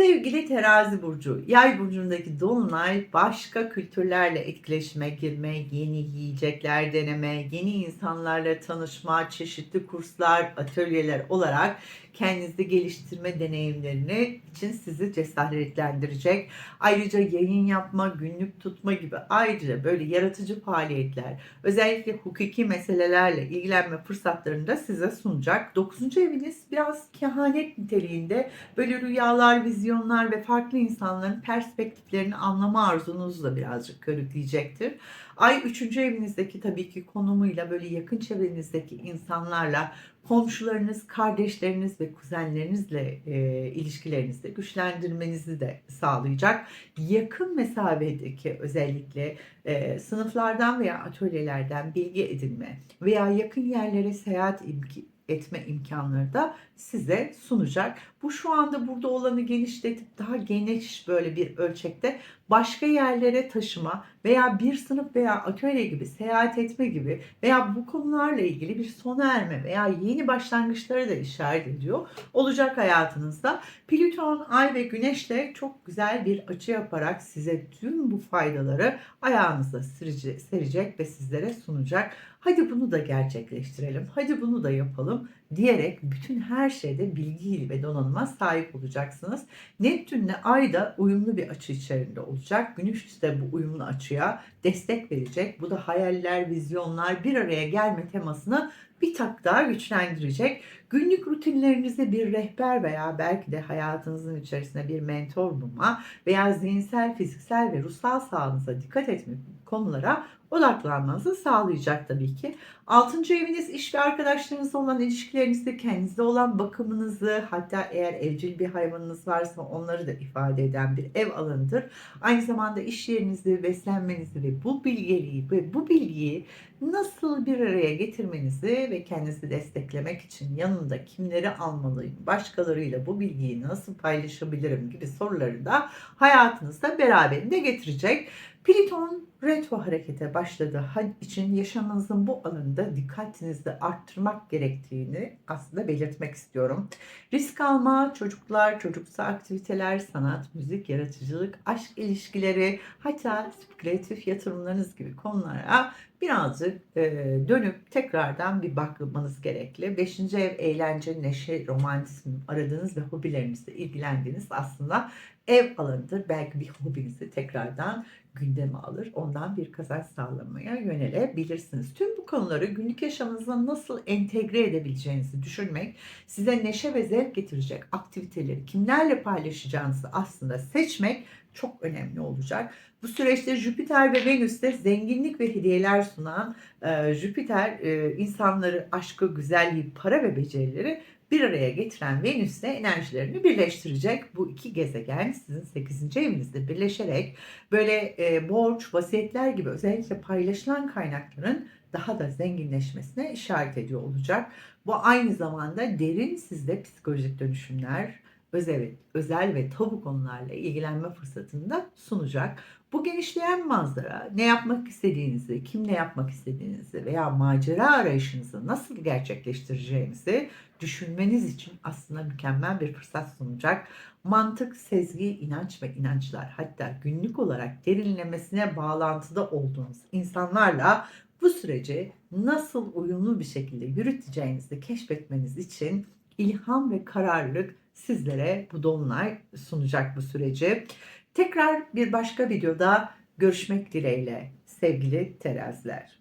Sevgili terazi burcu, yay burcundaki dolunay başka kültürlerle etkileşime girme, yeni yiyecekler deneme, yeni insanlarla tanışma, çeşitli kurslar, atölyeler olarak kendinizi geliştirme deneyimlerini için sizi cesaretlendirecek. Ayrıca yayın yapma, günlük tutma gibi ayrıca böyle yaratıcı faaliyetler, özellikle hukuki meselelerle ilgilenme fırsatlarını da size sunacak. 9. eviniz biraz kehanet niteliğinde böyle rüyalar, vizyonlar ve farklı insanların perspektiflerini anlama arzunuzu da birazcık körükleyecektir. Ay 3. evinizdeki tabii ki konumuyla böyle yakın çevrenizdeki insanlarla komşularınız, kardeşleriniz ve kuzenlerinizle e, ilişkilerinizi de güçlendirmenizi de sağlayacak. Yakın mesafedeki özellikle e, sınıflardan veya atölyelerden bilgi edinme veya yakın yerlere seyahat imki, etme imkanları da size sunacak. Bu şu anda burada olanı genişletip daha geniş böyle bir ölçekte başka yerlere taşıma veya bir sınıf veya atölye gibi seyahat etme gibi veya bu konularla ilgili bir sona erme veya yeni başlangıçları da işaret ediyor. Olacak hayatınızda. Plüton, Ay ve Güneş'le çok güzel bir açı yaparak size tüm bu faydaları ayağınızda serecek ve sizlere sunacak. Hadi bunu da gerçekleştirelim, hadi bunu da yapalım diyerek bütün her şeyde bilgi ve donanıma sahip olacaksınız. Neptünle Ay da uyumlu bir açı içerisinde olacak. Güneş de bu uyumlu açıya destek verecek. Bu da hayaller, vizyonlar bir araya gelme temasını bir tak daha güçlendirecek. Günlük rutinlerinize bir rehber veya belki de hayatınızın içerisinde bir mentor bulma veya zihinsel, fiziksel ve ruhsal sağlığınıza dikkat etme konulara odaklanmanızı sağlayacak tabii ki. Altıncı eviniz iş ve arkadaşlarınızla olan ilişkilerinizde kendinize olan bakımınızı hatta eğer evcil bir hayvanınız varsa onları da ifade eden bir ev alanıdır. Aynı zamanda iş yerinizi, beslenmenizi ve bu bilgeliği ve bu bilgiyi nasıl bir araya getirmenizi ve kendinizi desteklemek için yanında kimleri almalıyım, başkalarıyla bu bilgiyi nasıl paylaşabilirim gibi soruları da hayatınızda beraberinde getirecek. Plüton retro harekete başladığı için yaşamınızın bu alanında dikkatinizi arttırmak gerektiğini aslında belirtmek istiyorum. Risk alma, çocuklar, çocuksa aktiviteler, sanat, müzik, yaratıcılık, aşk ilişkileri, hatta spekülatif yatırımlarınız gibi konulara birazcık e, dönüp tekrardan bir bakmanız gerekli. Beşinci ev eğlence, neşe, romantizm aradığınız ve hobilerinizle ilgilendiğiniz aslında ev alanıdır. Belki bir hobinizi tekrardan gündeme alır. Ondan bir kazanç sağlamaya yönelebilirsiniz. Tüm bu konuları günlük yaşamınıza nasıl entegre edebileceğinizi düşünmek, size neşe ve zevk getirecek aktiviteleri kimlerle paylaşacağınızı aslında seçmek çok önemli olacak. Bu süreçte Jüpiter ve Venüs'te zenginlik ve hediyeler sunan e, Jüpiter e, insanları, aşkı, güzelliği, para ve becerileri bir araya getiren Venüs'le enerjilerini birleştirecek. Bu iki gezegen sizin 8. evinizde birleşerek böyle e, borç, vasiyetler gibi özellikle paylaşılan kaynakların daha da zenginleşmesine işaret ediyor olacak. Bu aynı zamanda derin sizde psikolojik dönüşümler, özel, özel ve tabu konularla ilgilenme fırsatını da sunacak. Bu genişleyen manzara ne yapmak istediğinizi, kimle yapmak istediğinizi veya macera arayışınızı nasıl gerçekleştireceğinizi düşünmeniz için aslında mükemmel bir fırsat sunacak. Mantık, sezgi, inanç ve inançlar hatta günlük olarak derinlemesine bağlantıda olduğunuz insanlarla bu süreci nasıl uyumlu bir şekilde yürüteceğinizi keşfetmeniz için ilham ve kararlılık sizlere bu dolunay sunacak bu süreci. Tekrar bir başka videoda görüşmek dileğiyle sevgili teraziler.